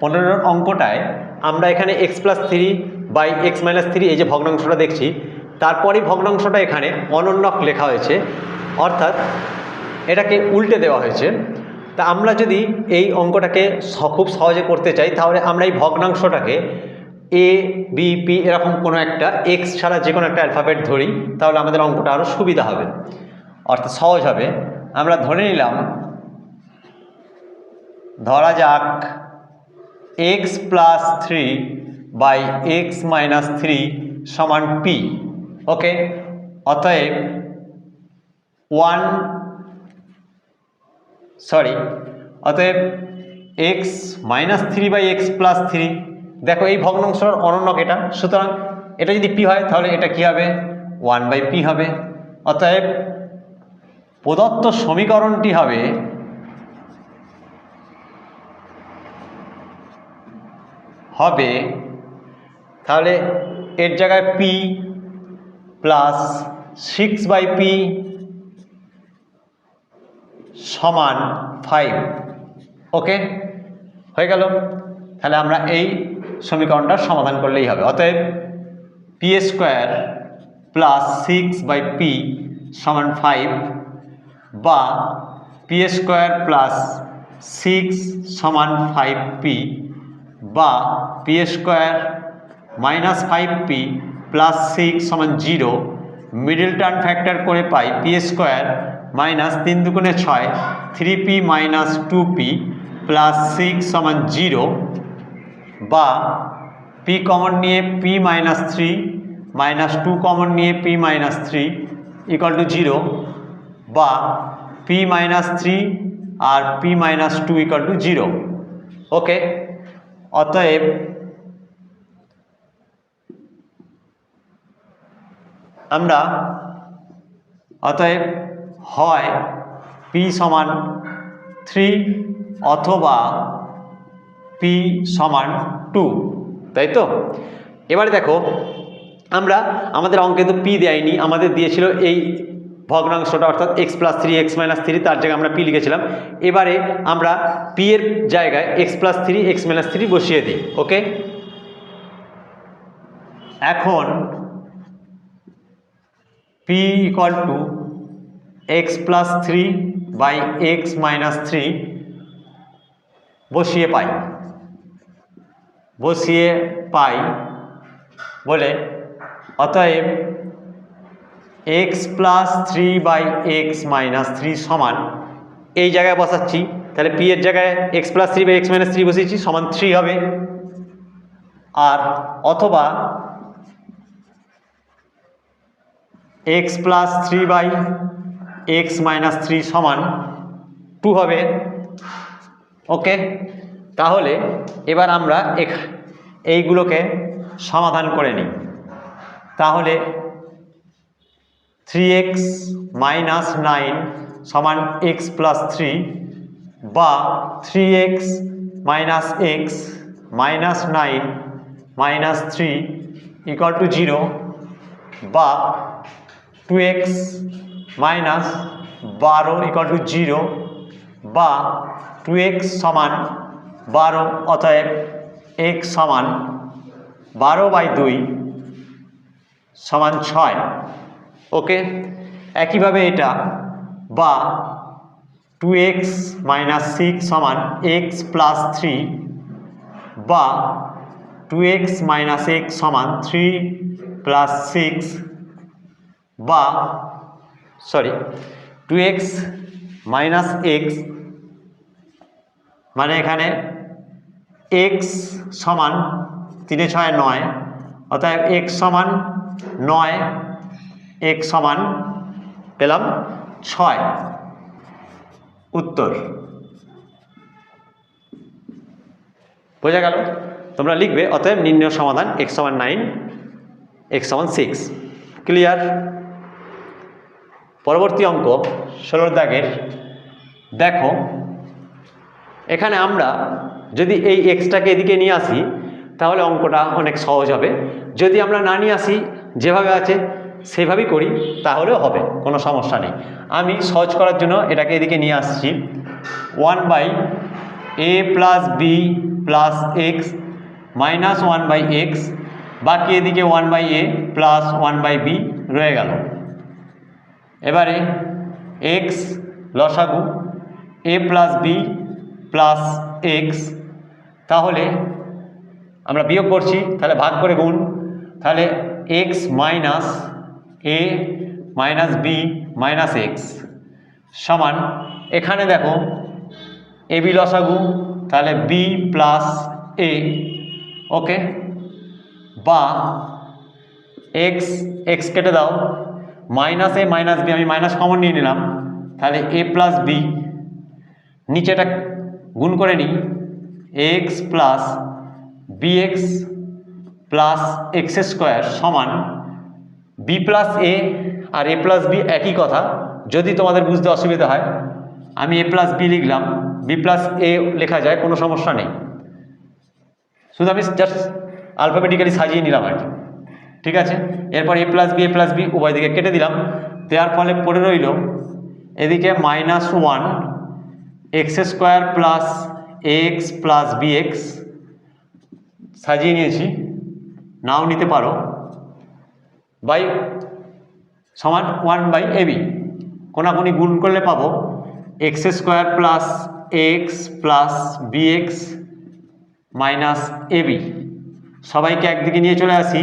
পনেরোর অঙ্কটায় আমরা এখানে x plus three by x minus three এই যে ভগ্নাংশটা দেখছি, তারপরেই ভগ্নাংশটা এখানে অনন্যক লেখা হয়েছে, অর্থাৎ এটাকে উল্টে দেওয়া হয়েছে। তা আমরা যদি এই অঙ্কটাকে খুব সহজে করতে চাই, তাহলে আমরা এই ভগ্নাংশটাকে এ বি পি এরকম কোনো একটা এক্স ছাড়া যে কোনো একটা অ্যালফাবেট ধরি, তাহলে আমাদের অঙ্কটা আরও সুবিধা হবে। অর্থাৎ সহজ হবে। আমরা ধরে নিলাম, ধরা যাক x plus three by x minus three সমান পি ওকে অতএব ওয়ান সরি অতএব x minus three by x plus three দেখো এই ভগ্নাংশটার অনন্যক এটা, সুতরাং এটা যদি পি হয়, তাহলে এটা কি হবে? ওয়ান বাই পি হবে। অতএব প্রদত্ত সমীকরণটি হবে হবে, তাহলে এর জায়গায় p plus six by p সমান ফাইভ ওকে হয়ে গেল। তাহলে আমরা এই সমীকরণটার সমাধান করলেই হবে। অতএব p square plus six by p সমান ফাইভ বা পি স্কোয়ার প্লাস সিক্স সমান ফাইভ পি বা p square minus five p plus six সমান জিরো মিডল টার্ম ফ্যাক্টর করে পাই পি স্কোয়ার মাইনাস তিন দুগুণে ছয় three p minus two p plus six সমান জিরো বা পি কমন নিয়ে p minus three minus two common নিয়ে p minus three equal to zero বা P minus three R p minus two equal to zero. Okay? অতএব আমরা অতএব হয় P সমান থ্রি অথবা পি সমান টু তাই তো? এবারে দেখো, আমরা আমাদের অঙ্কে তো পি দেয়নি, আমাদের দিয়েছিল এই ভগ্নাংশটা অর্থাৎ x plus three x minus three তার জায়গায় আমরা পি লিখেছিলাম। এবারে আমরা পি এর জায়গায় x plus three x minus three বসিয়ে দিই ওকে এখন p equal to x plus three by x minus three বসিয়ে পাই। বসিয়ে পাই বলে, অতএব x plus three by x minus three সমান, এই জায়গায় বসাচ্ছি। তাহলে পি এর জায়গায় x plus three by x minus three বসিয়েছি, সমান থ্রি হবে। আর অথবা x plus three by x minus three সমান টু হবে। ওকে তাহলে এবার আমরা এইগুলোকে সমাধান করে নিই। তাহলে থ্রি এক্স মাইনাস নাইন সমান এক্স প্লাস থ্রি বা three x minus x minus nine minus three equal to zero বা টু এক্স মাইনাস বারো ইকুয়াল টু জিরো বা টু এক্স সমান বারো অতএব এক্স সমান বারো বাই দুই সমান ছয় ওকে? একইভাবে এটা। বা টু এক্স মাইনাস সিক্স সমান এক্স প্লাস থ্রি বা টু এক্স মাইনাস এক্স সমান থ্রি প্লাস সিক্স বা sorry two x minus x মানে এখানে এক্স সমান তিনে ছয় নয়, অতএব এক্স সমান নয় এক্স সমান পেলাম ছয়। উত্তর। বোঝা গেল? তোমরা লিখবে, অতএব নির্ণয় সমাধান এক্স সমান নাইন এক্স সমান সিক্স ক্লিয়ার পরবর্তী অঙ্ক, ষোলোর দাগের। দেখো, এখানে আমরা যদি এই এক্সটাকে এদিকে নিয়ে আসি, তাহলে অঙ্কটা অনেক সহজ হবে। যদি আমরা না নিয়ে আসি, যেভাবে আছে সেভাবেই করি, তাহলেও হবে, কোনো সমস্যা নেই। আমি সহজ করার জন্য এটাকে এদিকে নিয়ে আসছি। One by a plus b plus x minus one by x বাকি এদিকে one by a plus one by b রয়ে গেল। এবারে এক্স লসাগু a plus b plus x তাহলে আমরা বিয়োগ করছি, তাহলে ভাগ করে গুণ, তাহলে x minus a minus b minus x সমান, এখানে দেখো এ বি লসাগু, তাহলে বি প্লাস এ ওকে বা এক্স এক্স কেটে দাও মাইনাস এ মাইনাস বি আমি মাইনাস কমন নিয়ে নিলাম, তাহলে এ প্লাস বি নিচেটা গুণ করে নিই x plus b x plus x square সমান বি প্লাস এ আর এ প্লাস বি একই কথা। যদি তোমাদের বুঝতে অসুবিধা হয়, আমি এ প্লাস বি লিখলাম বি প্লাস এ লেখা যায়, কোনো সমস্যা নেই। শুধু আমি জাস্ট আলফাবেটিক্যালি সাজিয়ে নিলাম আর কি। ঠিক আছে? এরপর a plus b a plus b উভয় দিকে কেটে দিলাম। দেওয়ার ফলে পড়ে রইল এদিকে minus one x square plus x plus b x সাজিয়ে নিয়েছি। নাও নিতে পারো। বাই সমান ওয়ান বাই এবি কোনাকুনি গুণ করলে পাবো x square plus x plus b x minus ab সবাইকে একদিকে নিয়ে চলে আসি।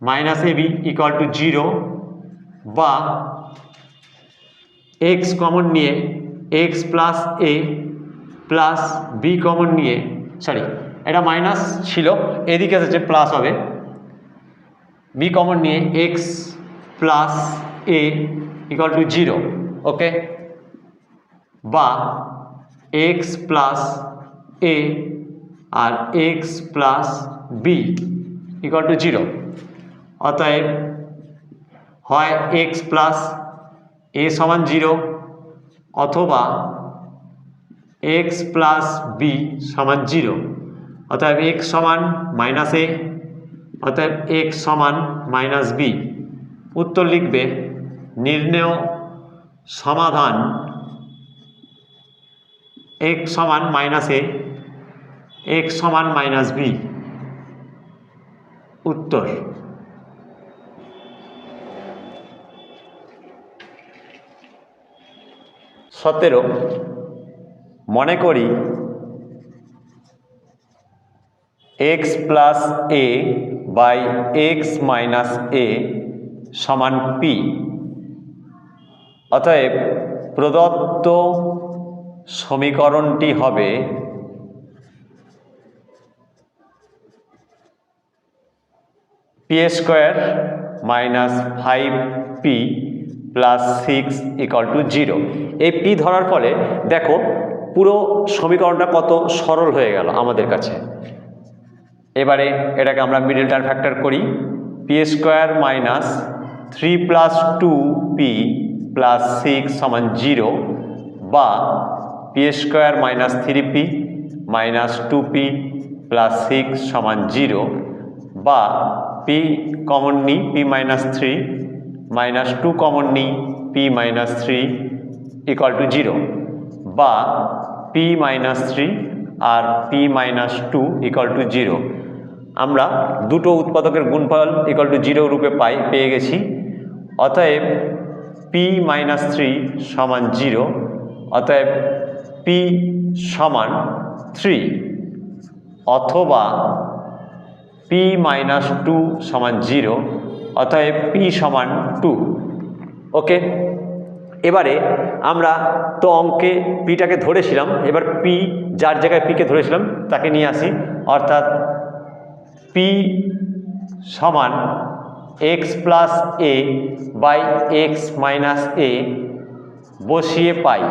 Minus ab equal to zero বা এক্স কমন নিয়ে x plus a plus b common নিয়ে সরি এটা মাইনাস ছিল, এদিকে এসেছে প্লাস হবে। বি কমন নিয়ে x plus a equal to zero okay বা x plus A R x plus b equal to zero অতএব হয় এক্স প্লাস এ সমান জিরো অথবা এক্স প্লাস বি সমান জিরো অতএব এক্স সমান মাইনাস এ অতএব এক্স সমান মাইনাস বি উত্তর লিখবে, নির্ণেয় সমাধান এক্স সমান মাইনাস এ এক্স সমান মাইনাস বি উত্তর। সতেরো, মনে করি x plus a by x minus a সমান পি অতএব প্রদত্ত সমীকরণটি হবে p square minus five p plus six equal to zero এই পি ধরার ফলে, দেখো, পুরো সমীকরণটা কত সরল হয়ে গেল আমাদের কাছে। এবারে এটাকে আমরা মিডিল টার্ম ফ্যাক্টর করি p square minus three plus two p plus six সমান জিরো বা p square minus three p minus two p plus six সমান জিরো বা পি কমন নিই p minus three minus two common নিই p minus three equal to zero বা P minus three R p minus two equal to zero আমরা দুটো উৎপাদকের গুণফল equal to zero রূপে পাই, পেয়ে গেছি। অতএব পি মাইনাস থ্রি সমান জিরো অতএব পি সমান থ্রি অথবা পি মাইনাস টু সমান জিরো অতএব পি সমান টু ওকে এবারে আমরা তো অঙ্কে পিটাকে ধরেছিলাম, এবার পি যার জায়গায় পিকে ধরেছিলাম, তাকে নিয়ে আসি। অর্থাৎ পি সমান x plus a by x minus a বসিয়ে পাই।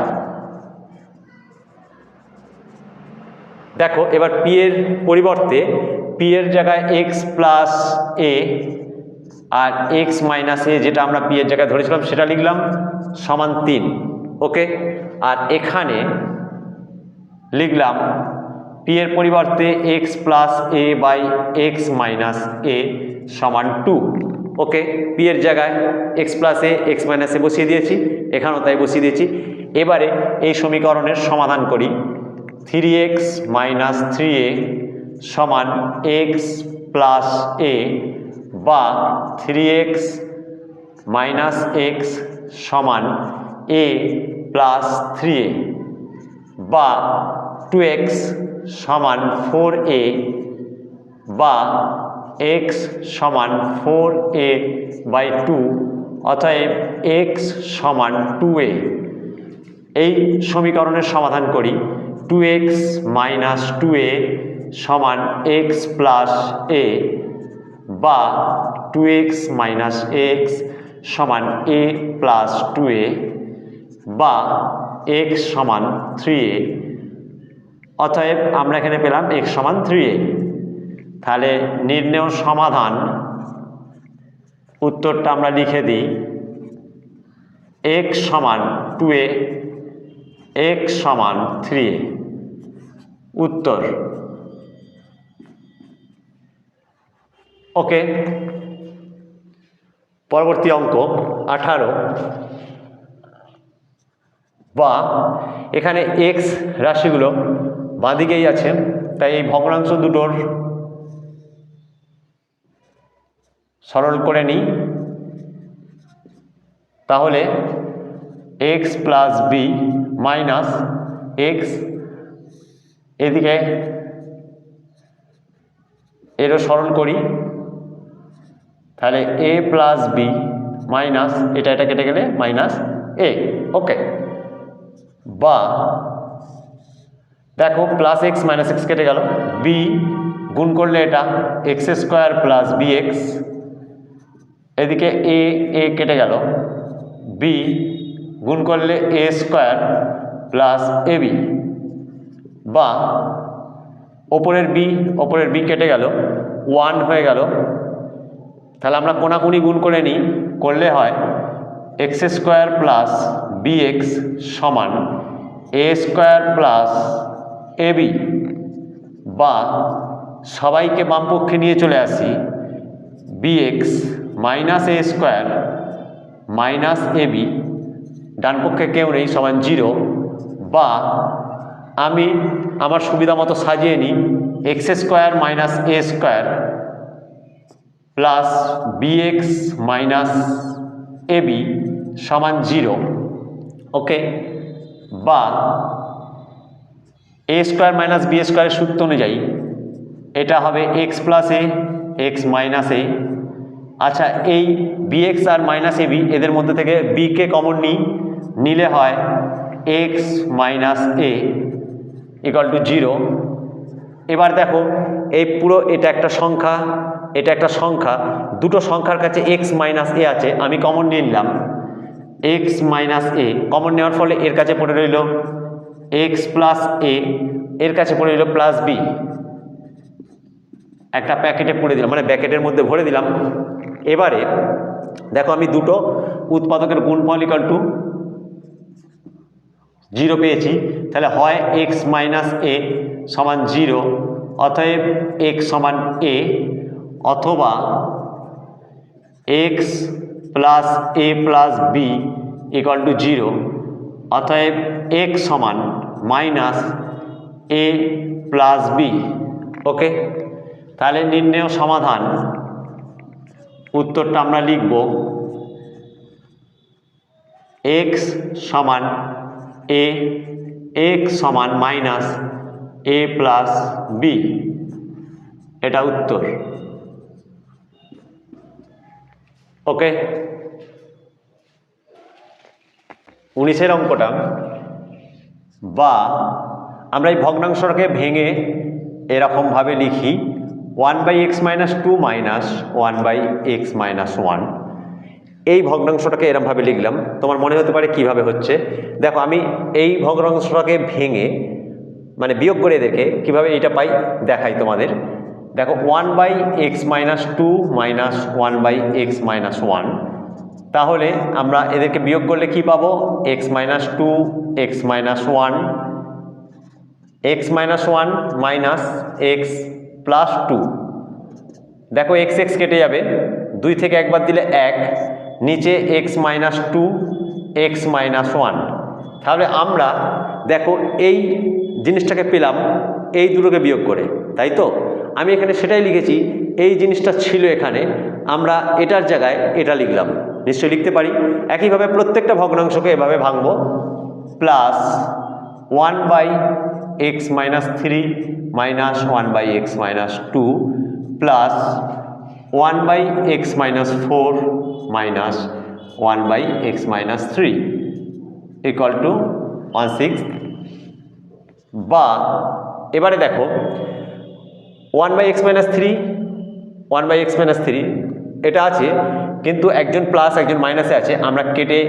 দেখো, এবার পি এর পরিবর্তে পি এর জায়গায় এক্স প্লাস এ আর এক্স মাইনাস এ যেটা আমরা পি এর জায়গায় ধরেছিলাম, সেটা লিখলাম সমান তিন। ওকে আর এখানে লিখলাম পি এর পরিবর্তে X plus A by X minus A সমান টু ওকে পি এর জায়গায় X plus A X minus A বসিয়ে দিয়েছি, এখানেও তাই বসিয়ে দিয়েছি। এবারে এই সমীকরণের সমাধান করি। Three X minus three A সমান এক্স প্লাস এ বা থ্রি এক্স মাইনাস এক্স সমান এ প্লাস থ্রি এ বা টু এক্স সমান ফোর এ বা এক্স সমান ফোর এ বাই টু অতএব এক্স সমান টু এ এই সমীকরণের সমাধান করি। Two X minus two A সমান এক্স প্লাস এ বা টু এক্স মাইনাস এক্স সমান এ প্লাস টু এ বা এক্স সমান থ্রি এ অতএব আমরা এখানে পেলাম এক্স সমান থ্রি এ তাহলে নির্ণয় সমাধান, উত্তরটা আমরা লিখে দিই। এক্স সমান টু এ এক্স সমান থ্রি এ উত্তর। ওকে। পরবর্তী অঙ্ক, আঠারো। বা এখানে এক্স রাশিগুলো বাঁদিকেই আছে, তাই এই ভগ্নাংশ দুটোর সরল করে নিই। তাহলে X plus B minus X এদিকে এরও সরল করি। তাহলে এ প্লাস বি মাইনাস এটা এটা কেটে গেলে মাইনাস এ ওকে বা দেখো প্লাস এক্স মাইনাস এক্স কেটে গেল। বি গুণ করলে এটা X square plus B X এদিকে এ এ কেটে গেল। বি গুণ করলে A square plus A B বা ওপরের বি ওপরের বি কেটে গেল। ওয়ান হয়ে গেল। তাহলে আমরা কোনাকুনি গুণ করে নিই। করলে হয় X square plus B X সমান A square plus A B সবাইকে বামপক্ষে নিয়ে চলে আসি B X minus A square minus A B ডান পক্ষে কেউ নেই, সমান জিরো বা আমি আমার সুবিধা মতো সাজিয়ে নিই X square minus A square plus B X minus A B সমান জিরো ওকে বা এ স্কোয়ার মাইনাস বি স্কোয়ারের সূত্র অনুযায়ী এটা হবে x plus a x minus a আচ্ছা এই বিএক্স আর মাইনাস এ বি এদের মধ্যে থেকে বিকে কমন নিই, নিলে হয় X minus A equal to zero এবার দেখো, এই পুরো এটা একটা সংখ্যা, এটা একটা সংখ্যা, দুটো সংখ্যার কাছে এক্স মাইনাস এ আছে, আমি কমন নিয়ে নিলাম। এক্স মাইনাস এ কমন নেওয়ার ফলে এর কাছে পড়ে রইল এক্স প্লাস এ এর কাছে পড়ে রইল প্লাস বি একটা প্যাকেটে পড়ে দিলাম মানে ব্যাকেটের মধ্যে ভরে দিলাম। এবারে দেখো আমি দুটো উৎপাদকের গুণফল ইকাল টু জিরো পেয়েছি, তাহলে হয় এক্স মাইনাস এ সমান জিরো অতএব এক্স সমান এ অথবা X plus A plus B equal to zero অতএব এক্স সমান minus A plus B, okay? তাহলে নির্ণয় সমাধান। উত্তরটা আমরা লিখব এক্স সমান এ এক্স সমান মাইনাস এ প্লাস বি। এটা উত্তর। ওকে? উনিশের অঙ্কটা, বা আমরা এই ভগ্নাংশটাকে ভেঙে এরকমভাবে লিখি one by X minus two minus one by X minus one এই ভগ্নাংশটাকে এরমভাবে লিখলাম। তোমার মনে হতে পারে কীভাবে হচ্ছে? দেখো, আমি এই ভগ্নাংশটাকে ভেঙে মানে বিয়োগ করে এদেরকে কীভাবে এইটা পাই? দেখাই তোমাদের। দেখো one by X minus two minus one by X minus one তাহলে আমরা এদেরকে বিয়োগ করলে কি পাবো? X minus two X minus one X minus one minus X plus two দেখো এক্স এক্স কেটে যাবে। দুই থেকে একবার দিলে এক, নিচে X minus two X minus one তাহলে আমরা দেখো এই জিনিসটাকে পেলাম, এই দুটোকে বিয়োগ করে, তাই তো? আমি এখানে সেটাই লিখেছি, এই জিনিসটা ছিল এখানে, আমরা এটার জায়গায় এটা লিখলাম। নিশ্চয়ই লিখতে পারি। একইভাবে প্রত্যেকটা ভগ্নাংশকে এভাবে ভাঙবো। Plus one by X minus three minus one by X minus two plus one by X minus four minus one by X minus three equal to one six. বা এবারে দেখো, one by X minus three, one by X minus three এটা আছে, কিন্তু একজন plus একজন মাইনাসে আছে, আমরা কেটে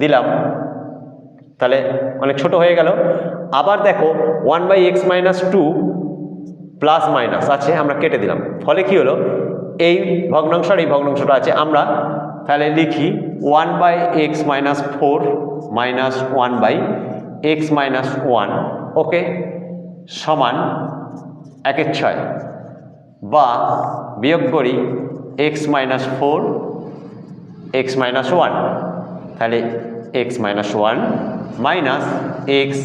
দিলাম। তাহলে অনেক ছোট হয়ে গেল। আবার দেখো one by X minus two plus minus আছে, আমরা কেটে দিলাম। ফলে কি হলো? এই ভগ্নাংশ আর এই ভগ্নাংশটা আছে, আমরা তাহলে লিখি one by X minus four minus one by X minus one okay? সমান একের ছয়, বা বিয়োগ করি X minus four X minus one তাহলে X minus one minus X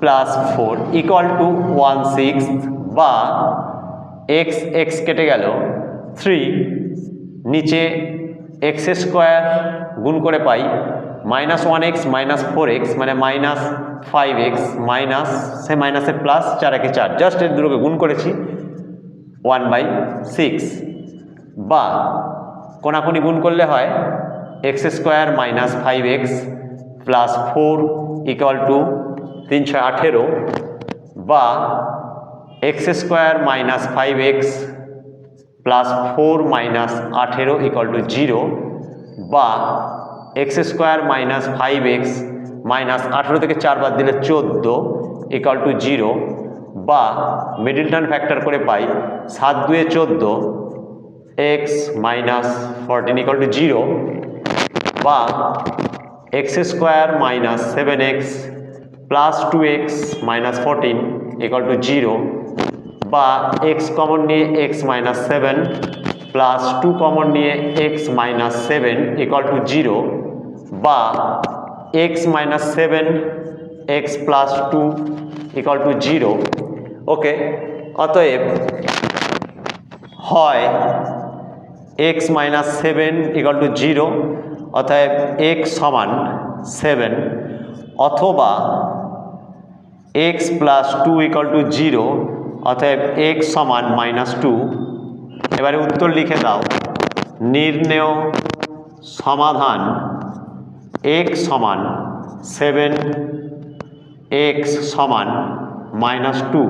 plus four equal to one six বা এক্স এক্স কেটে গেল থ্রি নিচে এক্স স্কোয়ার গুণ করে পাই minus one X minus four X মানে মাইনাস ফাইভ এক্স মাইনাস সে মাইনাসে প্লাস চার একে চার। জাস্ট এর দুটোকে গুণ করেছি ওয়ান বাই সিক্স বা কোনাকুনি গুণ করলে হয় X square minus five X plus four equal to তিন ছয় আঠেরো বা X square minus five X plus four minus আঠেরো ইকুয়াল টু জিরো বা X square minus five X minus আঠেরো থেকে চার বাদ দিলে চোদ্দ ইকুয়াল টু জিরো বা মিডিল টার্ম ফ্যাক্টর করে পাই সাত দুয়ে চোদ্দ X minus fourteen equal to zero বা X square minus seven X plus two X minus fourteen equal to zero বা এক্স কমন নিয়ে X minus seven plus two common নিয়ে X minus seven equal to zero বা X minus seven X plus two equal to zero okay অতএব হয় X minus seven equal to zero অতএব x সমান seven অথবা X plus two equal to zero অতএব x সমান minus two এবারে উত্তর লিখে দাও। নির্ণেয় সমাধান এক্স সমান সেভেন এক্স সমান মাইনাস টু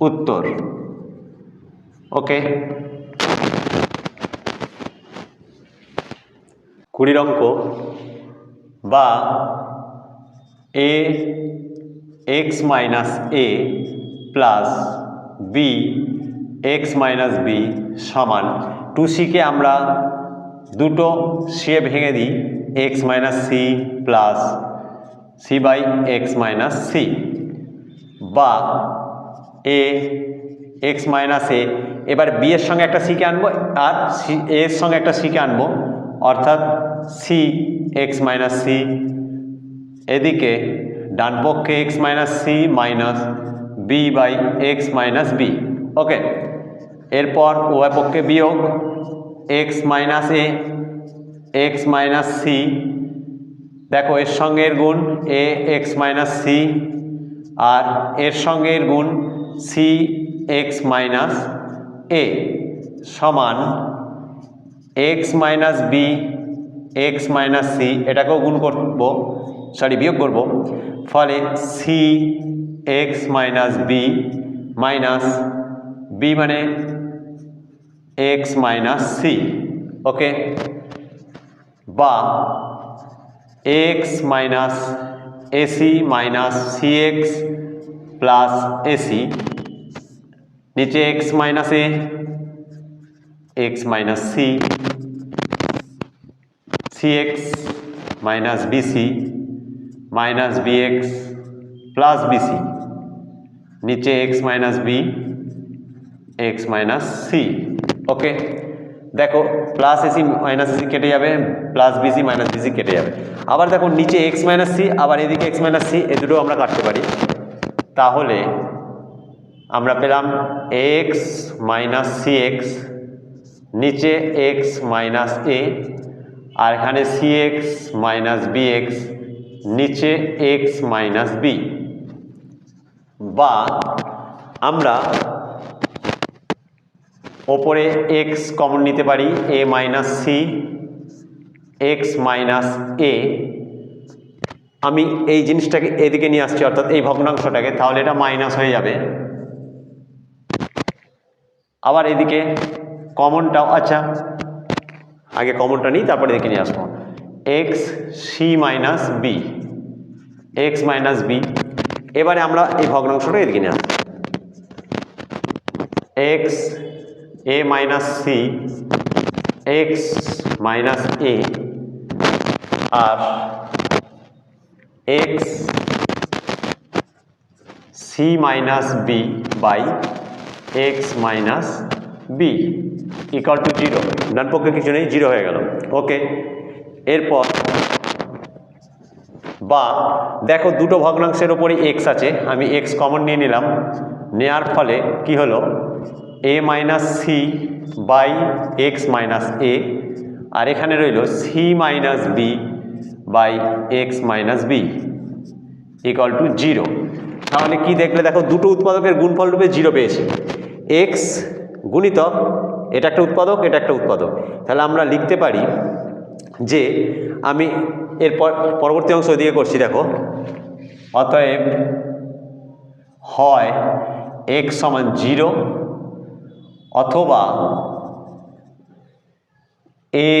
উত্তর। ওকে? কুড়ির অঙ্ক বা A X minus A plus B X minus B সমান। টু সিকে আমরা দুটো সিয়ে ভেঙে দিই X minus C plus C by X minus C বা এ এক্স মাইনাস এ এবার বি এর সঙ্গে একটা সিকে আনব, আর সি এর সঙ্গে একটা সিকে আনব, অর্থাৎ সি এক্স মাইনাস সি এদিকে ডান পক্ষে X minus C minus B by X minus B okay এরপর উভয় পক্ষে বিয়োগ X minus A X minus C দেখো, এর সঙ্গে এর গুণ এ এক্স মাইনাস সি আর এর সঙ্গে এর গুণ সি এক্স মাইনাস এ সমান X minus B X minus C এটাকেও গুণ করব সরি বিয়োগ করব। ফলে C X minus B minus B মানে এক্স মাইনাস সি ওকে বা X minus A C minus C X plus A C নিচে X minus A X minus C C X minus B C minus B X plus B C নিচে X minus B X minus C okay দেখো plus AC minus AC কেটে যাবে plus BC minus BC কেটে যাবে। আবার দেখো, নিচে x minus C আবার এদিকে এক্স মাইনাস সি এ দুটো আমরা কাটতে পারি। তাহলে আমরা পেলাম এক্স মাইনাস সি এক্স নিচে এক্স মাইনাস এ আর এখানে C X minus B X নিচে এক্স মাইনাস বি বা আমরা ওপরে এক্স কমন নিতে পারি A minus C X minus A আমি এই জিনিসটাকে এদিকে নিয়ে আসছি, অর্থাৎ এই ভগ্নাংশটাকে, তাহলে এটা মাইনাস হয়ে যাবে। আবার এদিকে কমনটাও আচ্ছা আগে কমনটা নিই, তারপরে এদিকে নিয়ে আসব। X C minus B X minus B এবারে আমরা এই ভগ্নাংশটা এদিকে নিয়ে আসব। X A minus C X minus A R X C minus B by X minus B equal to zero ডান পক্ষে কিছু নেই জিরো হয়ে গেল। ওকে এরপর, বা, দেখো দুটো ভগ্নাংশের ওপরে এক্স আছে। আমি এক্স কমন নিয়ে নিলাম। নেয়ার ফলে কি হলো? A minus C by X minus A আর এখানে রইল C minus B by X minus B equal to zero তাহলে কি দেখলে? দেখো দুটো উৎপাদকের গুণফল রূপে জিরো পেয়েছি। এক্স গুণিতক এটা একটা উৎপাদক, এটা একটা উৎপাদক। তাহলে আমরা লিখতে পারি যে আমি এরপর পরবর্তী অংশ দিয়ে করছি, দেখো। অতএব হয় এক্স সমান জিরো অথবা A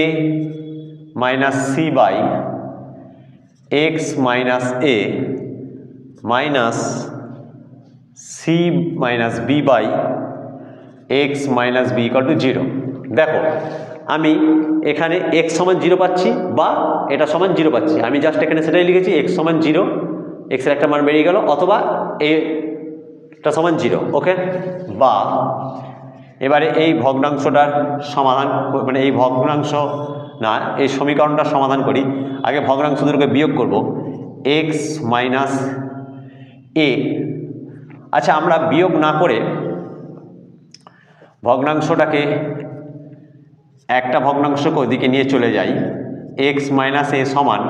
minus C by X minus A minus C minus B by X minus B equal to zero দেখো, আমি এখানে এক্স সমান জিরো পাচ্ছি বা এটা সমান জিরো পাচ্ছি। আমি জাস্ট এখানে সেটাই লিখেছি এক্স সমান জিরো এক্সের একটা মান বেরিয়ে গেল, অথবা এটা সমান জিরো ওকে বা এবারে এই ভগ্নাংশটার সমাধান মানে এই ভগ্নাংশ, না, এই সমীকরণটার সমাধান করি। আগে ভগ্নাংশ দুটোকে বিয়োগ করব। এক্স মাইনাস এ আচ্ছা আমরা বিয়োগ না করে ভগ্নাংশটাকে একটা ভগ্নাংশকে ওদিকে নিয়ে চলে যাই এক্স মাইনাস এ সমান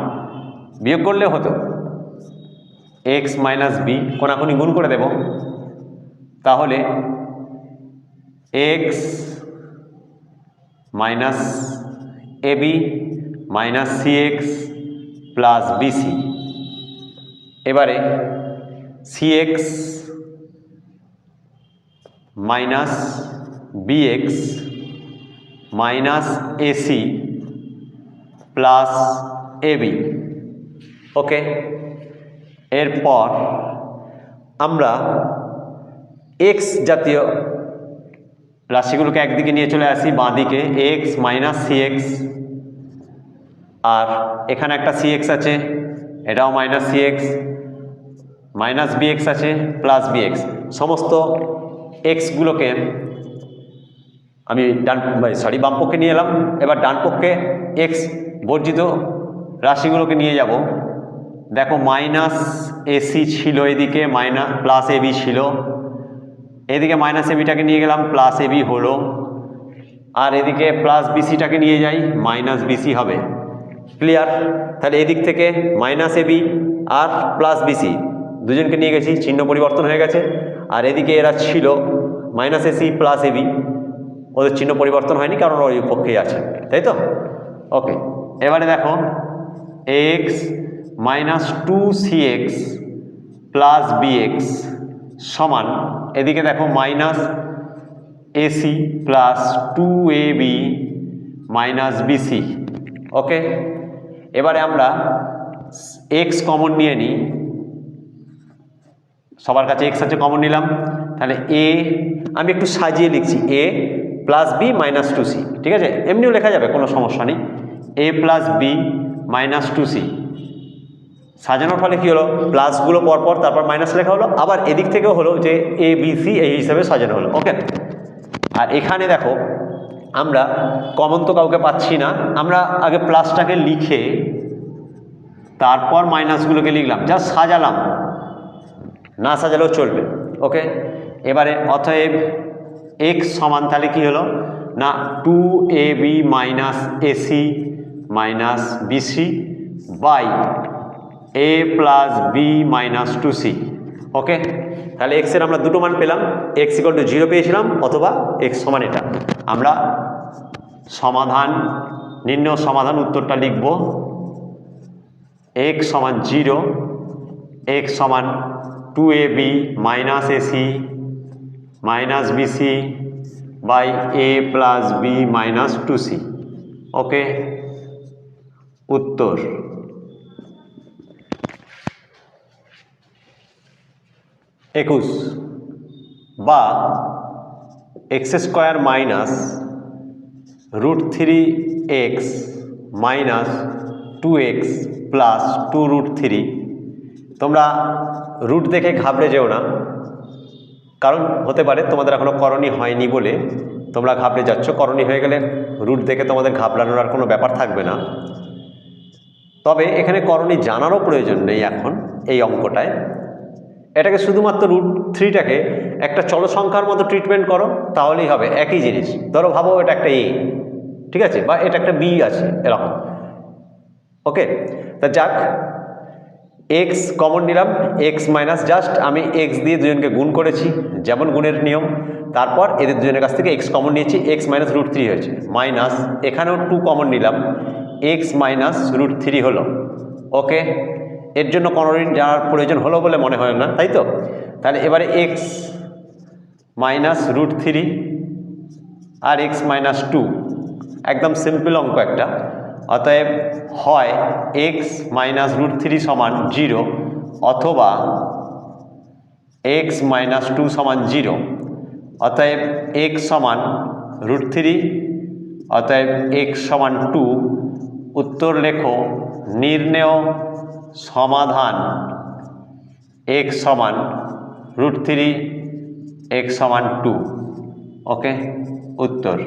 বিয়োগ করলে হতো। এক্স মাইনাস বি কোনাকুনি গুণ করে দেব। তাহলে X minus A B minus C X plus B C এবারে C X minus B X minus A C plus A B okay এরপর আমরা এক্স জাতীয় রাশিগুলোকে একদিকে নিয়ে চলে আসি বাঁ দিকে এক্স মাইনাস সি এক্স আর এখানে একটা সি এক্স আছে, এটাও minus c x minus b x আছে প্লাস বিএক্স সমস্ত এক্সগুলোকে আমি ডান সরি বাম পক্ষে নিয়ে এলাম। এবার ডান পক্ষে এক্স বর্জিত রাশিগুলোকে নিয়ে যাব। দেখো মাইনাস এসি ছিল এদিকে মাইনাস প্লাস এবি ছিল। এদিকে মাইনাস এবিটাকে নিয়ে গেলাম প্লাস এবি হলো। আর এদিকে প্লাস বিসিটাকে নিয়ে যাই মাইনাস বিসি হবে। ক্লিয়ার তাহলে এদিক থেকে মাইনাস এবি আর প্লাস বিসি দুজনকে নিয়ে গেছি, চিহ্ন পরিবর্তন হয়ে গেছে। আর এদিকে এরা ছিল মাইনাস এসি প্লাস এবি ওদের চিহ্ন পরিবর্তন হয়নি, কারণ ওই পক্ষেই আছে, তাই তো? ওকে এবারে দেখো X minus two C X plus B X সমান, এদিকে দেখো minus A C plus two A B minus B C okay এবারে আমরা এক্স কমন নিয়ে নিই, সবার কাছে এক্স আছে কমন নিলাম, তাহলে এ আমি একটু সাজিয়ে লিখছি A plus B minus two C ঠিক আছে? এমনিও লেখা যাবে, কোনো সমস্যা নেই। A plus B minus two C সাজানোর ফলে কী হলো? প্লাসগুলো পরপর, তারপর মাইনাস লেখা হলো। আবার এদিক থেকেও হলো যে এ বি সি এই হিসাবে সাজানো হলো। ওকে আর এখানে দেখো, আমরা কমন তো কাউকে পাচ্ছি না। আমরা আগে প্লাসটাকে লিখে, তারপর মাইনাসগুলোকে লিখলাম। জাস্ট সাজালাম। না সাজালেও চলবে। ওকে এবারে অতএব এক্স সমান তাহলে কী হলো? না two A B minus A C minus B C by A plus B minus two C okay তাহলে এক্সের আমরা দুটো মান পেলাম। এক্স ইকল টু জিরো পেয়েছিলাম, অথবা এক্স সমান এটা। আমরা সমাধান নির্ণয় সমাধান উত্তরটা লিখব। এক্স সমান জিরো এক্স সমান two A B minus A C minus B C by A plus B minus two C okay উত্তর একুশ বা X square minus root three X minus two X plus two root three তোমরা root দেখে ঘাবড়ে যেও না। কারণ হতে পারে তোমাদের এখনও করণী হয়নি বলে তোমরা ঘাবড়ে যাচ্ছ, করণী হয়ে গেলে রুট দেখে তোমাদের ঘাবড়ানোর আর কোনো ব্যাপার থাকবে না। তবে এখানে করণী জানারও প্রয়োজন নেই এখন এই অঙ্কটায়। এটাকে শুধুমাত্র রুট থ্রিটাকে একটা সংখ্যার মতো ট্রিটমেন্ট করো, তাহলেই হবে একই জিনিস। ধরো ভাবো এটা একটা এ ঠিক আছে? বা এটা একটা বি আছে, এরকম। ওকে তা যাক এক্স কমন নিলাম এক্স মাইনাস জাস্ট আমি এক্স দিয়ে দুজনকে গুণ করেছি, যেমন গুণের নিয়ম। তারপর এদের দুজনের কাছ থেকে এক্স কমন নিয়েছি এক্স মাইনাস রুট থ্রি হয়েছে। মাইনাস এখানেও টু কমন নিলাম এক্স মাইনাস রুট থ্রি হলো। ওকে এর জন্য কোনো ঋণ জানার প্রয়োজন হলো বলে মনে হয় না, তাই তো? তাহলে এবারে এক্স মাইনাস রুট থ্রি আর এক্স মাইনাস টু একদম সিম্পল অঙ্ক একটা। অতএব হয় এক্স মাইনাস রুট থ্রি সমান জিরো অথবা এক্স মাইনাস টু সমান জিরো অতএব এক্স সমান রুট থ্রি অতএব এক্স সমান টু উত্তর লেখো, নির্ণেয় সমাধান এক্স সমান রুট থ্রি এক্স সমান টু ওকে? উত্তর।